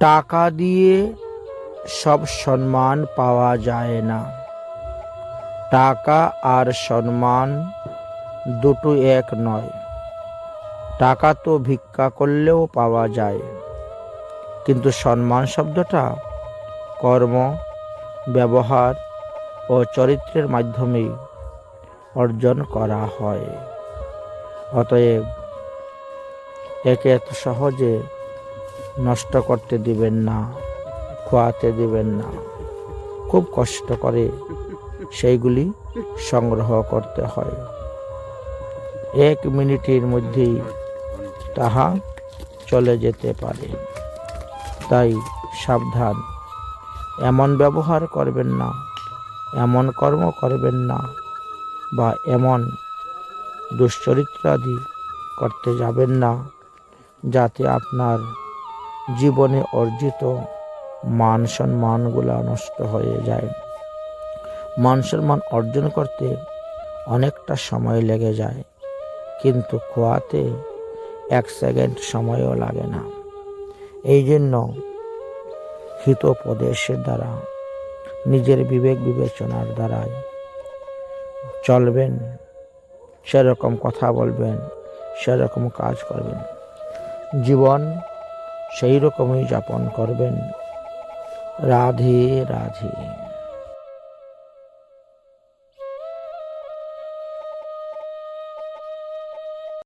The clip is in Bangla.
টাকা দিয়ে সব সম্মান পাওয়া যায় না। টাকা আর সম্মান দুটো এক নয়। টাকা তো ভিক্ষা করলেও পাওয়া যায়। কিন্তু সম্মান শব্দটা কর্ম, ব্যবহার ও চরিত্রের মাধ্যমে অর্জন করা হয়। অতএব একে এত সহজে নষ্ট করতে দিবেন না, খোয়াতে দিবেন না। খুব কষ্ট করে সেইগুলি সংগ্রহ করতে হয়। এক মিনিটের মধ্যেই তাহা চলে যেতে পারে। তাই সাবধান। এমন ব্যবহার করবেন না, এমন কর্ম করবেন না, বা এমন দুশ্চরিত্রাদি করতে যাবেন না, যাতে আপনার জীবনে অর্জিত মান সম্মানগুলো নষ্ট হয়ে যায়। মান সম্মান অর্জন করতে অনেকটা সময় লেগে যায়, কিন্তু খোয়াতে এক সেকেন্ড সময়ও লাগে না। এই জন্য হিতোপদেশের দ্বারা, নিজের বিবেক বিবেচনার দ্বারাই চলবেন, সেরকম কথা বলবেন, সেরকম কাজ করবেন। জীবন সেই রকমই যাপন করবেন। রাধে রাধে।